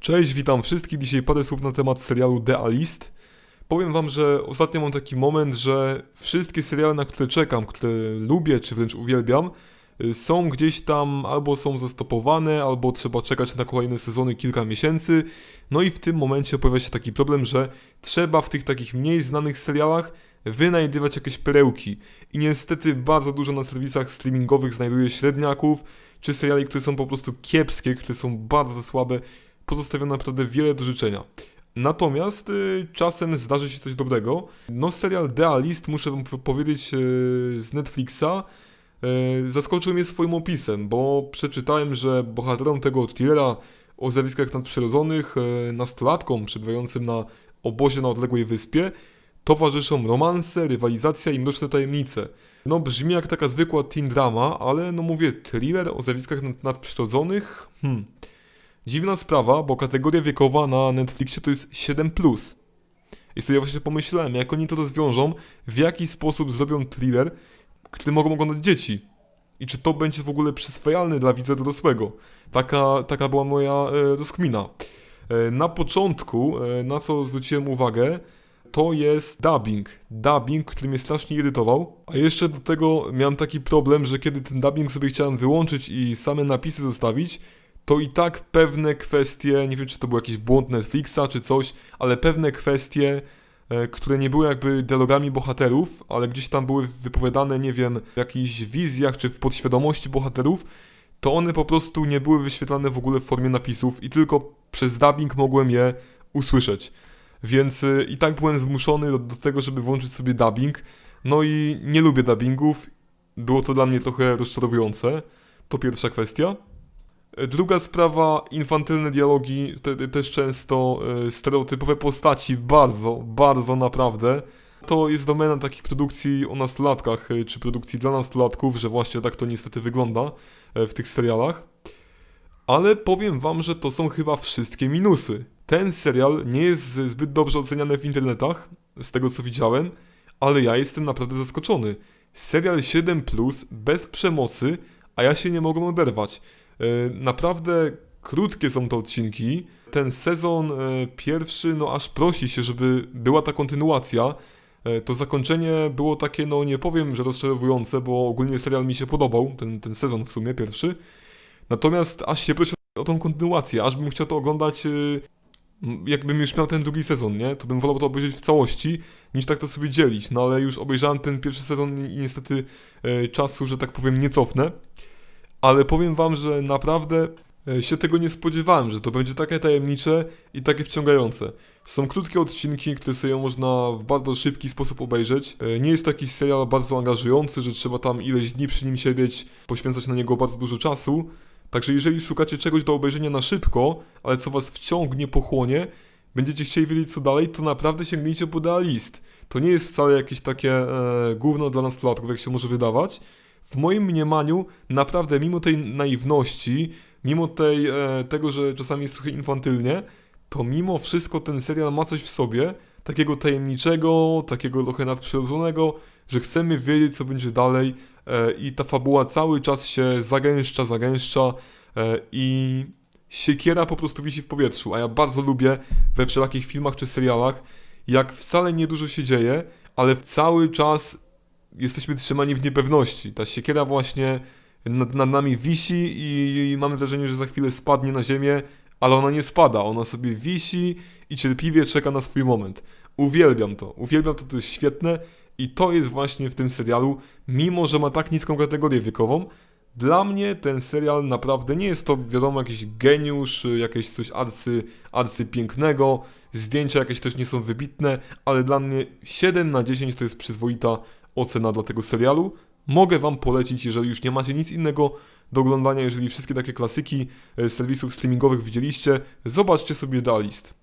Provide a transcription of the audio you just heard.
Cześć, witam wszystkich. Dzisiaj parę słów na temat serialu The Alist. Powiem wam, że ostatnio mam taki moment, że wszystkie seriale, na które czekam, które lubię czy wręcz uwielbiam, y, są gdzieś tam albo są zastopowane, albo trzeba czekać na kolejne sezony kilka miesięcy. No i w tym momencie pojawia się taki problem, że trzeba w tych takich mniej znanych serialach wynajdywać jakieś perełki. I niestety bardzo dużo na serwisach streamingowych znajduje średniaków, czy seriali, które są po prostu kiepskie, które są bardzo słabe, pozostawia naprawdę wiele do życzenia. Natomiast y, czasem zdarzy się coś dobrego. No serial Realist, muszę powiedzieć, y, z Netflixa y, zaskoczył mnie swoim opisem, bo przeczytałem, że bohaterom tego thrillera o zjawiskach nadprzyrodzonych, nastolatkom przebywającym na obozie na odległej wyspie, towarzyszą romanse, rywalizacja i mroczne tajemnice. No brzmi jak taka zwykła teen drama, ale no mówię, thriller o zjawiskach nad- nadprzyrodzonych? Hmm. Dziwna sprawa, bo kategoria wiekowa na Netflixie to jest 7+. I sobie właśnie pomyślałem, jak oni to rozwiążą, w jaki sposób zrobią thriller, który mogą oglądać dzieci. I czy to będzie w ogóle przyswajalne dla widza dorosłego. Taka, taka była moja e, rozkmina. E, na początku, e, na co zwróciłem uwagę, to jest dubbing. Dubbing, który mnie strasznie irytował. A jeszcze do tego miałem taki problem, że kiedy ten dubbing sobie chciałem wyłączyć i same napisy zostawić, to i tak pewne kwestie, nie wiem czy to był jakiś błąd Netflixa czy coś, ale pewne kwestie, e, które nie były jakby dialogami bohaterów, ale gdzieś tam były wypowiadane, nie wiem, w jakichś wizjach czy w podświadomości bohaterów, to one po prostu nie były wyświetlane w ogóle w formie napisów i tylko przez dubbing mogłem je usłyszeć. Więc y, i tak byłem zmuszony do, do tego, żeby włączyć sobie dubbing. No i nie lubię dubbingów. Było to dla mnie trochę rozczarowujące. To pierwsza kwestia. Druga sprawa, infantylne dialogi, te, też często e, stereotypowe postaci, bardzo, bardzo naprawdę. To jest domena takich produkcji o nastolatkach, e, czy produkcji dla nastolatków, że właśnie tak to niestety wygląda e, w tych serialach. Ale powiem wam, że to są chyba wszystkie minusy. Ten serial nie jest zbyt dobrze oceniany w internetach, z tego co widziałem, ale ja jestem naprawdę zaskoczony. Serial 7 bez przemocy, a ja się nie mogę oderwać. E, Naprawdę krótkie są te odcinki. Ten sezon e, pierwszy, no aż prosi się, żeby była ta kontynuacja. E, To zakończenie było takie, no nie powiem, że rozczarowujące, bo ogólnie serial mi się podobał, ten, ten sezon w sumie pierwszy. Natomiast aż się prosi o tą kontynuację, aż bym chciał to oglądać, y, jakbym już miał ten drugi sezon, nie? To bym wolał to obejrzeć w całości, niż tak to sobie dzielić. No ale już obejrzałem ten pierwszy sezon i niestety czasu, że tak powiem, nie cofnę. Ale powiem wam, że naprawdę e, się tego nie spodziewałem, że to będzie takie tajemnicze i takie wciągające. Są krótkie odcinki, które sobie można w bardzo szybki sposób obejrzeć. E, Nie jest to jakiś serial bardzo angażujący, że trzeba tam ileś dni przy nim siedzieć, poświęcać na niego bardzo dużo czasu. Także jeżeli szukacie czegoś do obejrzenia na szybko, ale co was wciągnie, pochłonie, będziecie chcieli wiedzieć co dalej, to naprawdę sięgnijcie po List. To nie jest wcale jakieś takie e, gówno dla nastolatków, jak się może wydawać. W moim mniemaniu, naprawdę, mimo tej naiwności, mimo tej, e, tego, że czasami jest trochę infantylnie, to mimo wszystko ten serial ma coś w sobie, takiego tajemniczego, takiego trochę nadprzyrodzonego, że chcemy wiedzieć, co będzie dalej e, i ta fabuła cały czas się zagęszcza, zagęszcza e, i siekiera po prostu wisi w powietrzu, a ja bardzo lubię we wszelakich filmach czy serialach, jak wcale niedużo się dzieje, ale cały czas jesteśmy trzymani w niepewności. Ta siekiera właśnie nad, nad nami wisi i, i mamy wrażenie, że za chwilę spadnie na ziemię, ale ona nie spada, ona sobie wisi i cierpliwie czeka na swój moment. Uwielbiam to, uwielbiam to, to jest świetne i to jest właśnie w tym serialu, mimo że ma tak niską kategorię wiekową, dla mnie ten serial naprawdę nie jest to wiadomo jakiś geniusz, jakieś coś arcy, arcy pięknego, zdjęcia jakieś też nie są wybitne, ale dla mnie 7 na 10 to jest przyzwoita ocena dla tego serialu. Mogę wam polecić, jeżeli już nie macie nic innego do oglądania, jeżeli wszystkie takie klasyki e, serwisów streamingowych widzieliście, zobaczcie sobie The List.